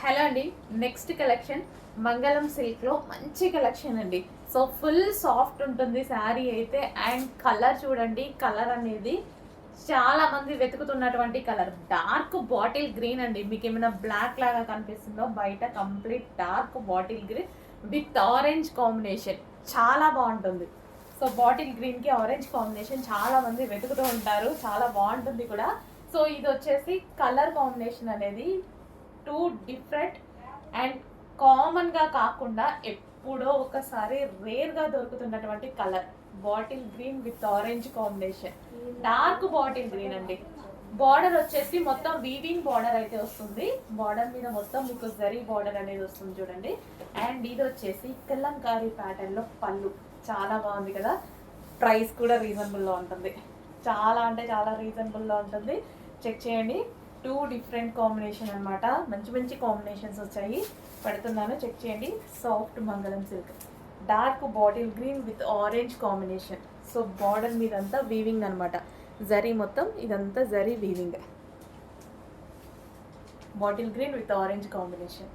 Hello అండి. Next collection మంగళం సిల్క్లో మంచి కలెక్షన్ అండి. సో ఫుల్ సాఫ్ట్ ఉంటుంది శారీ అయితే. అండ్ కలర్ చూడండి కలర్ అనేది చాలా మంది వెతుకుతున్నటువంటి కలర్. డార్క్ బాటిల్ గ్రీన్ అండి. మీకు ఏమైనా బ్లాక్ లాగా కనిపిస్తుందో బయట complete dark bottle green with orange combination. చాలా బాగుంటుంది. సో బాటిల్ గ్రీన్కి ఆరెంజ్ కాంబినేషన్ చాలా మంది వెతుకుతూ ఉంటారు. చాలా బాగుంటుంది కూడా. సో ఇది వచ్చేసి కలర్ కాంబినేషన్ అనేది టూ డిఫరెంట్ అండ్ కామన్గా కాకుండా ఎప్పుడో ఒకసారి రేర్గా దొరుకుతున్నటువంటి colour. Bottle green with orange combination dark bottle green అండి. బార్డర్ వచ్చేసి మొత్తం వీవింగ్ బార్డర్ అయితే వస్తుంది. బార్డర్ మీద మొత్తం మీకు జరీ బార్డర్ అనేది వస్తుంది చూడండి. అండ్ ఇది వచ్చేసి కలంకారీ ప్యాటర్న్లో పళ్ళు. చాలా బాగుంది కదా. ప్రైస్ కూడా రీజనబుల్లో ఉంటుంది. చాలా అంటే చాలా రీజనబుల్లో ఉంటుంది. చెక్ చేయండి. టూ డిఫరెంట్ కాంబినేషన్ అనమాట మంచి మంచి కాంబినేషన్స్ వచ్చాయి. పెడుతున్నాను. చెక్ చేయండి. Soft Mangalam silk. Dark bottle green with orange combination. So border మీదంతా వీవింగ్ అన్నమాట. జరీ మొత్తం ఇదంతా zari weaving bottle green with orange combination.